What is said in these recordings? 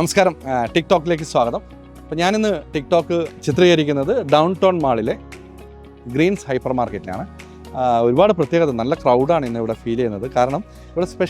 നമസ്കാരം. ടിക്ടോക്കിലേക്ക് സ്വാഗതം. അപ്പോൾ ഞാനിന്ന് ടിക്ടോക്ക് ചിത്രീകരിക്കുന്നത് ഡൗൺ ടൗൺ മാളിലെ ഗ്രീൻസ് ഹൈപ്പർ മാർക്കറ്റിലാണ് ഒരുപാട് പ്രത്യേകത നല്ല ക്രൗഡാണ് ഇന്ന് ഇവിടെ ഫീൽ ചെയ്യുന്നത്. കാരണം ഇവിടെ സ്പെഷ്യൽ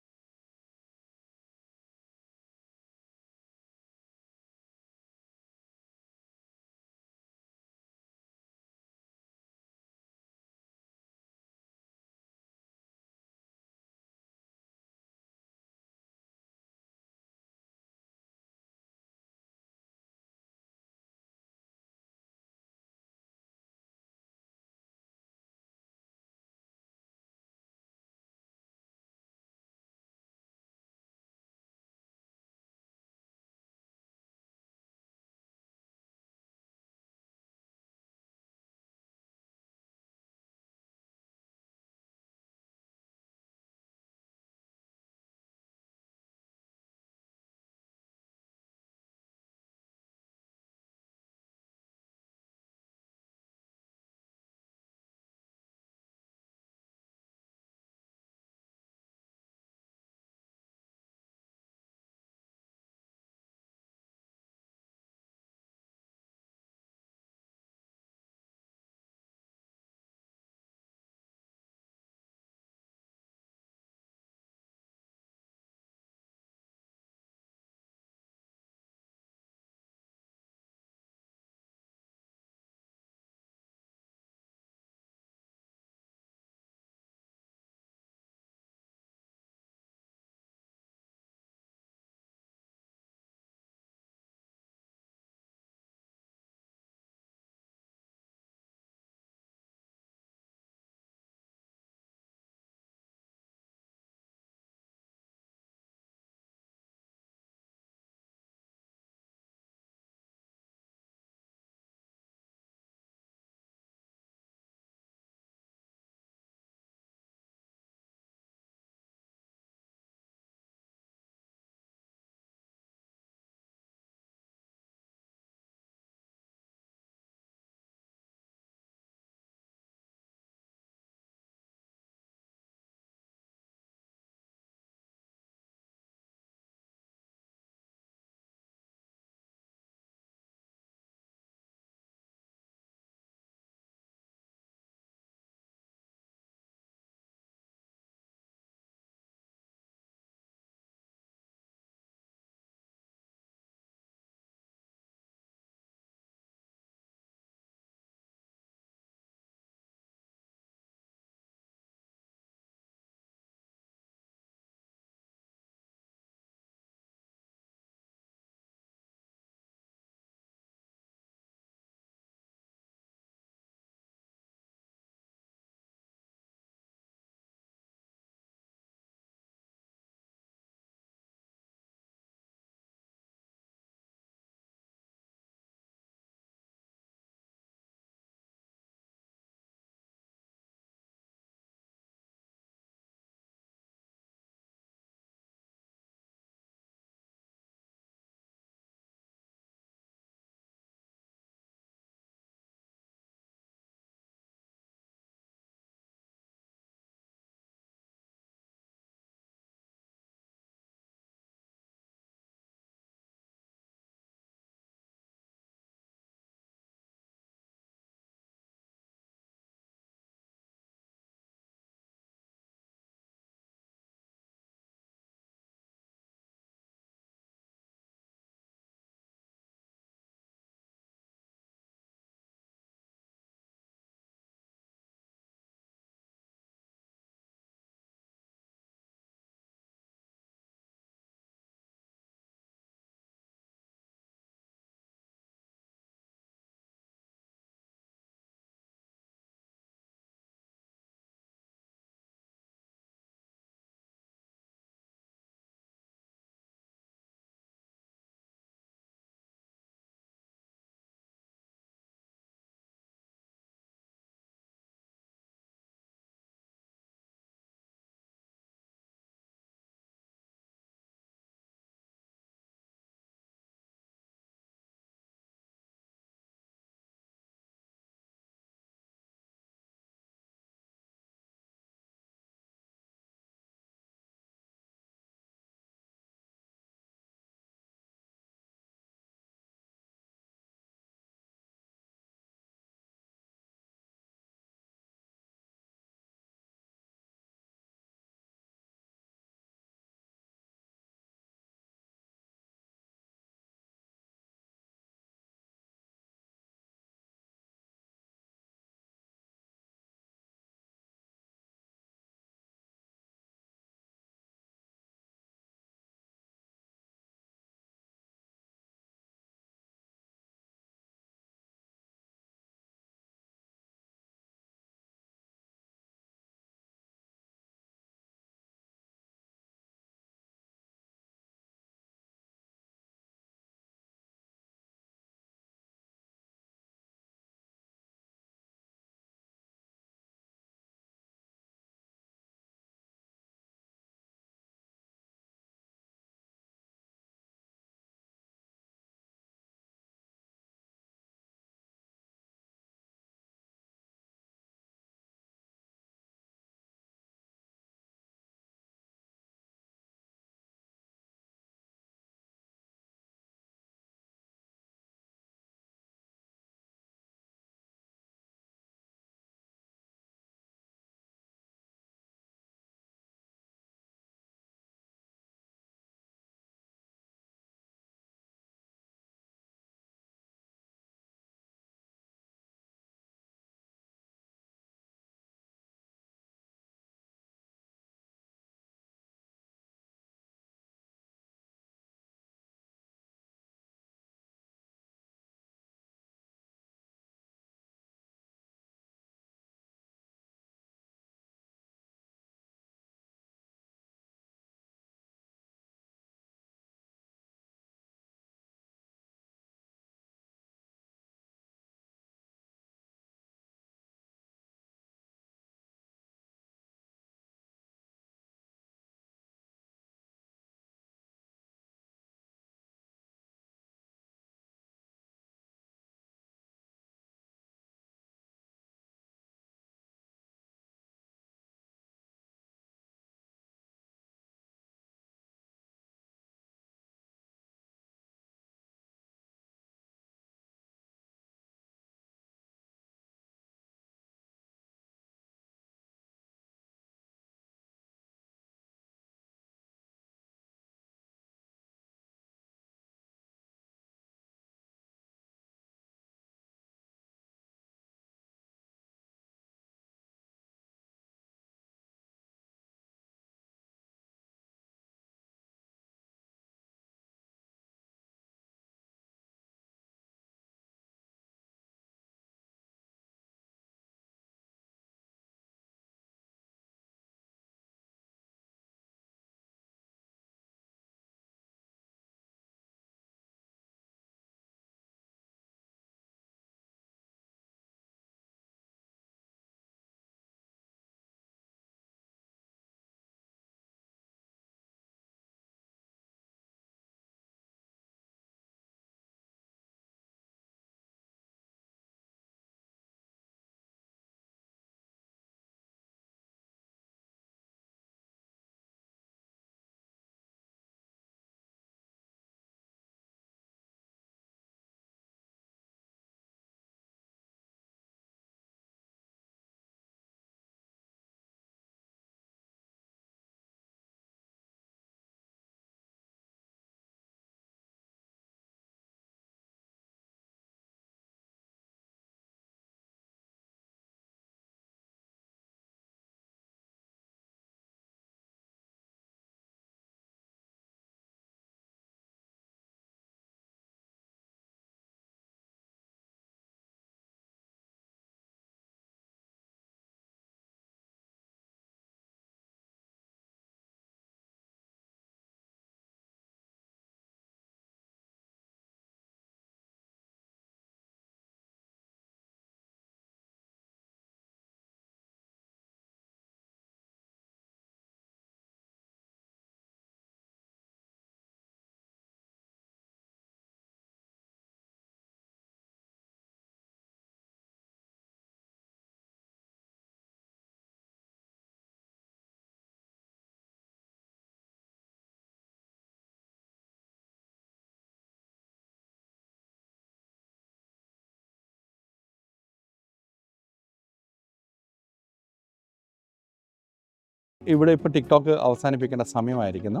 ഇവിടെ ഇപ്പോൾ ടിക്ടോക്ക് അവസാനിപ്പിക്കേണ്ട സമയമായിരിക്കുന്നു.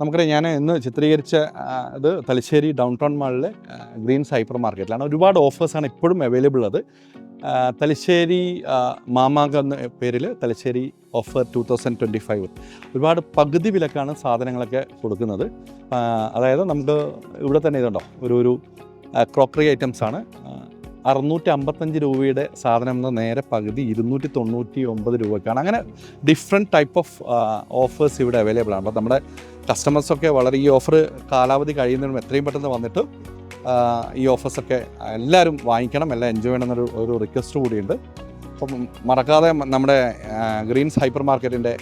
നമുക്കറിയാം ഞാൻ ഇന്ന് ചിത്രീകരിച്ച അത് തലശ്ശേരി ഡൗൺ ടൗൺ മാളിലെ ഗ്രീൻ സൈപ്പർ മാർക്കറ്റിലാണ് ഒരുപാട് ഓഫേഴ്സാണ് ഇപ്പോഴും അവൈലബിൾ അത് തലശ്ശേരി മാമാങ്ക എന്ന പേരിൽ Thalassery offer two thousand twenty five ഒരുപാട് പകുതി വിലക്കാണ് സാധനങ്ങളൊക്കെ കൊടുക്കുന്നത്. അതായത് നമുക്ക് ഇവിടെ തന്നെ ഇതുണ്ടോ? ഒരു ഒരു ക്രോക്കറി ഐറ്റംസ് ആണ്. അറുന്നൂറ്റി അമ്പത്തഞ്ച് രൂപയുടെ സാധനം എന്ന നേരെ പകുതി ഇരുന്നൂറ്റി തൊണ്ണൂറ്റി ഒമ്പത് രൂപയ്ക്കാണ് അങ്ങനെ ഡിഫറെന്റ് ടൈപ്പ് ഓഫ് ഓഫേഴ്സ് ഇവിടെ അവൈലബിൾ ആണ്. അപ്പോൾ നമ്മുടെ കസ്റ്റമേഴ്സൊക്കെ വളരെ ഈ ഓഫർ കാലാവധി കഴിയുന്നതിനും എത്രയും പെട്ടെന്ന് വന്നിട്ട് ഈ ഓഫേഴ്സൊക്കെ എല്ലാവരും വാങ്ങിക്കണം എല്ലാം എൻജോയ് ചെയ്യണം എന്നൊരു ഒരു റിക്വസ്റ്റ് കൂടിയുണ്ട്. അപ്പം മറക്കാതെ നമ്മുടെ ഗ്രീൻസ് ഹൈപ്പർ മാർക്കറ്റിന്റെ